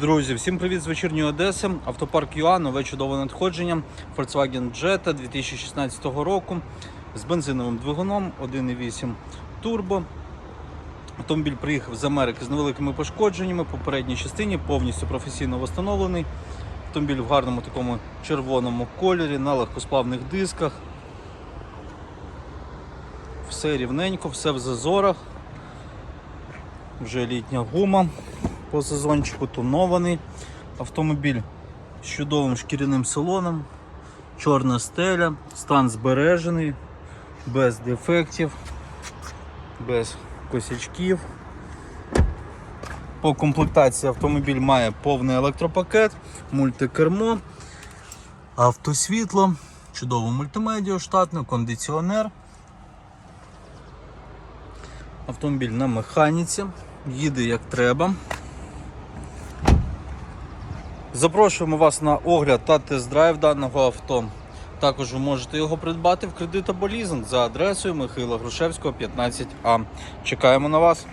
Друзі, всім привіт з вечірньої Одеси. Автопарк ЮА, нове чудове надходження. Volkswagen Jetta 2016 року з бензиновим двигуном 1.8 турбо. Автомобіль приїхав з Америки з невеликими пошкодженнями по передній частині, повністю професійно встановлений. Автомобіль в гарному такому червоному кольорі, на легкосплавних дисках. Все рівненько, все в зазорах. Вже літня гума по сезончику тонований. Автомобіль з чудовим шкіряним салоном, чорна стеля, стан збережений, без дефектів, без косячків. По комплектації автомобіль має повний електропакет, мультикермо, автосвітло, чудову мультимедіа штатну, кондиціонер. Автомобіль на механіці, їде як треба. Запрошуємо вас на огляд та тест-драйв даного авто. Також ви можете його придбати в кредит або лізинг за адресою Михайла Грушевського, 15А. Чекаємо на вас.